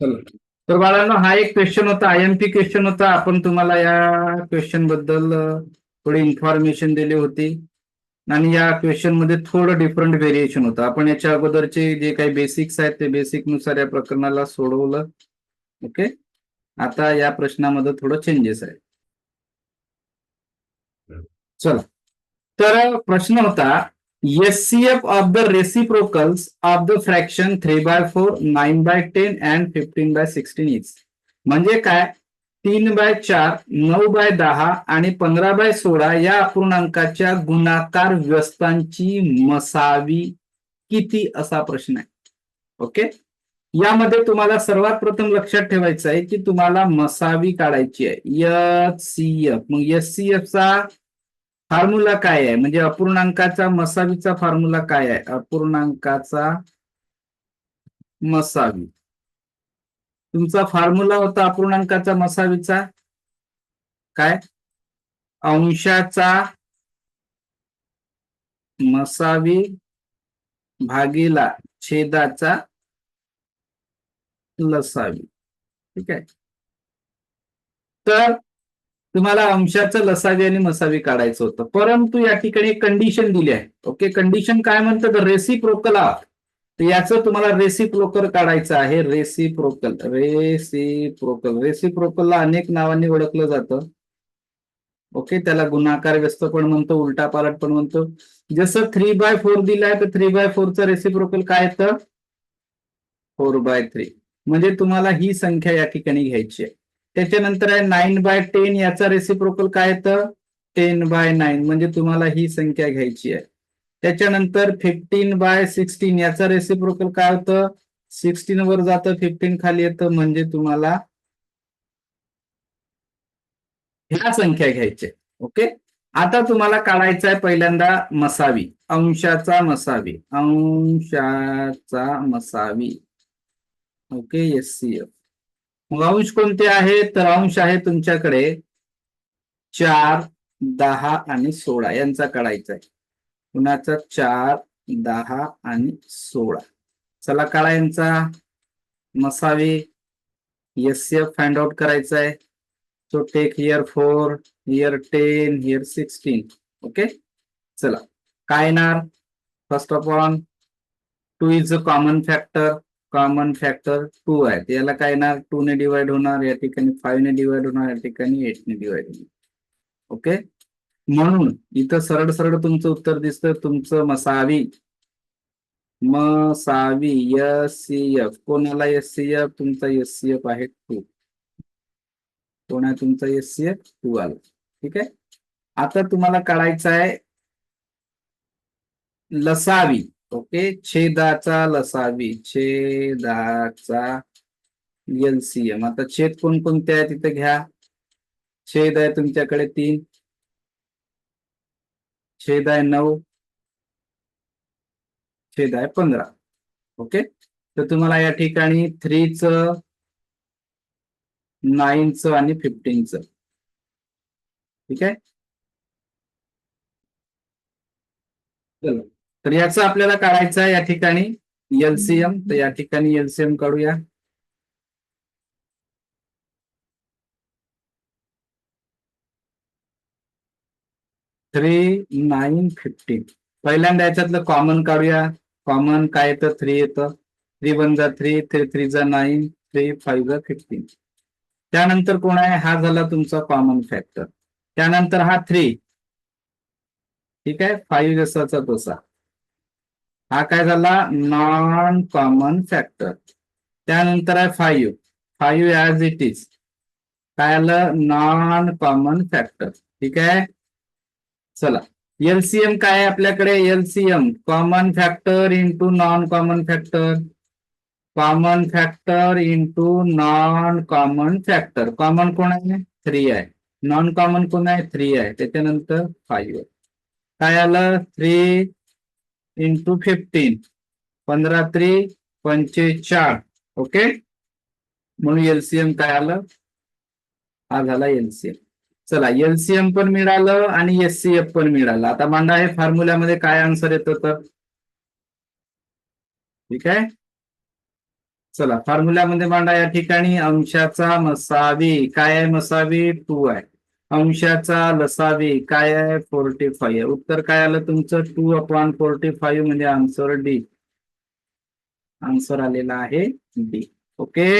तर बाळांनो हा एक क्वेश्चन होता. आय एम पी क्वेश्चन होता. आपण तुम्हाला या क्वेश्चनबद्दल थोडी इन्फॉर्मेशन दिली होती. आणि या क्वेश्चनमध्ये थोडं डिफरंट व्हेरिएशन होतं. आपण याच्या अगोदरचे जे काही बेसिक्स आहेत ते बेसिकनुसार या प्रकरणाला सोडवलं. ओके आता या प्रश्नामध्ये थोडं चेंजेस आहे चला. तर प्रश्न होता HCF of the reciprocals of the fraction three by four nine by ten and fifteen by sixteen is. म्हणजे काय? तीन बाय चार नऊ बाय दहा आणि पंधरा बाय सोळा या अपूर्णांकाच्या गुणाकार व्यस्तांची मसावी किती असा प्रश्न आहे. ओके? यामध्ये तुम्हाला सर्वात प्रथम लक्षात ठेवायचं आहे की तुम्हाला मसावी काढायची आहे. एच सी एफ मग एस सी एफचा फॉर्म्युला काय आहे? म्हणजे अपूर्णांकाचा मसावीचा फॉर्म्युला काय आहे? अपूर्णांकाचा मसावी. तुमचा फॉर्म्युला होता अपूर्णांकाचा मसावीचा. काय? अंशाचा मसावी भागीला छेदाचा लसावी. ठीक आहे? तर तुम्हाला अंशाचं लसावी आणि मसावी काढायचं होतं. परंतु या ठिकाणी कंडिशन दिली आहे. ओके कंडिशन काय म्हणतं? रेसिप्रोकल आहात तर याचं तुम्हाला रेसिप्रोकल काढायचं आहे. रेसिप्रोकल रेसिप्रोकल रेसिप्रोकलला अनेक नावांनी ओळखलं जातं. ओके त्याला गुणाकार व्यस्त पण म्हणतो उलटा पालट पण म्हणतो. जसं थ्री बाय फोर दिलाय तर थ्री बाय फोरचं रेसिप्रोकल काय येतं? फोर बाय थ्री म्हणजे तुम्हाला ही संख्या या ठिकाणी घ्यायची आहे. त्याच्यानंतर आहे नाईन बाय टेन याचा रेसिप्रोकल काय येतं? टेन बाय नाईन म्हणजे तुम्हाला ही संख्या घ्यायची आहे. त्याच्यानंतर फिफ्टीन बाय सिक्स्टीन याचा रेसिप्रोकल काय होतं? सिक्स्टीन वर जातं फिफ्टीन खाली येतं. म्हणजे तुम्हाला ह्या संख्या घ्यायच्या ओके? आता तुम्हाला काढायचा आहे पहिल्यांदा मसावी. अंशाचा मसावी. अंशाचा मसावी. ओके एस सी एफ मग अंश कोणते आहेत तर अंश आहे तुमच्याकडे चार दहा आणि सोळा. यांचा काढायचा आहे. कुणाचा चार दहा आणि सोळा. चला काढा यांचा. नसावी एस एफ फाइंड आउट करायचा आहे. So take here four here ten here sixteen okay चला. काय येणार? First of all two is a common factor common factor two आहे याला काय येणार? टू ने डिवाइड होणार या ठिकाणी फाईव्ह ने डिवाइड होणार या ठिकाणी एट ने डिवाइड होणार. ओके म्हणून इथं सरळ सरळ तुमचं उत्तर दिसतं. तुमचं मसावी मसावी एस सी एफ कोणाला एस सी एफ तुमचा एस सी एफ आहे टू कोण आहे तुमचा एस सी एफ टू आला. ठीक आहे? आता तुम्हाला काढायचं आहे लसावी. ओके. छेदाचा लसावी. छेदाचा एलसीएम. आता छेद कोणकोणते आहे तिथे घ्या. छेद आहे तुमच्याकडे तीन. छेद आहे नऊ. छेद आहे पंधरा. ओके. तर तुम्हाला या ठिकाणी थ्रीच नाईनच आणि फिफ्टीनच. ठीक आहे? चला. तर याचं आपल्याला काढायचं आहे या ठिकाणी. एलसीएम तर या ठिकाणी एलसीएम काढूया. थ्री नाईन फिफ्टीन पहिल्यांदा याच्यातलं कॉमन काढूया. कॉमन काय येतं? थ्री येतं. थ्री वन जा थ्री थ्री थ्री जा नाईन थ्री फाईव्ह जा फिफ्टीन त्यानंतर कोण आहे? हा झाला तुमचा कॉमन फॅक्टर त्यानंतर हा थ्री ठीक आहे? फाईव्ह जसाचा तसा. हा काय झाला? नॉन कॉमन फॅक्टर त्यानंतर आहे five five as it is काय आलं? नॉन कॉमन फॅक्टर ठीक आहे? चला. एलसीएम काय आहे आपल्याकडे? LCM common factor into non common factor common factor into non common factor common कोण आहे? थ्री आहे. नॉन कॉमन कोण आहे? थ्री आहे. त्याच्यानंतर फाईव्ह काय आलं? थ्री इंटू फिफ्टीन पंधरा त्रि पंचेचाळ ओके म्हणून एलसीएम काय आलं? हा झाला एलसीएम चला एलसीएम पण मिळालं आणि एससीएफ पण मिळालं. आता मांडा हे फॉर्म्युल्यामध्ये काय आन्सर येतं तर ठीक आहे? चला फॉर्म्युल्यामध्ये मांडा या ठिकाणी. अंशाचा मसावी. काय आहे मसावी? टू आहे. अंशाचा लसावी काय आहे? फोर्टी फाईव्ह उत्तर काय आलं तुमचं? टू अपॉन फोर्टी फाईव्ह म्हणजे आन्सर डी आन्सर आलेला आहे डी ओके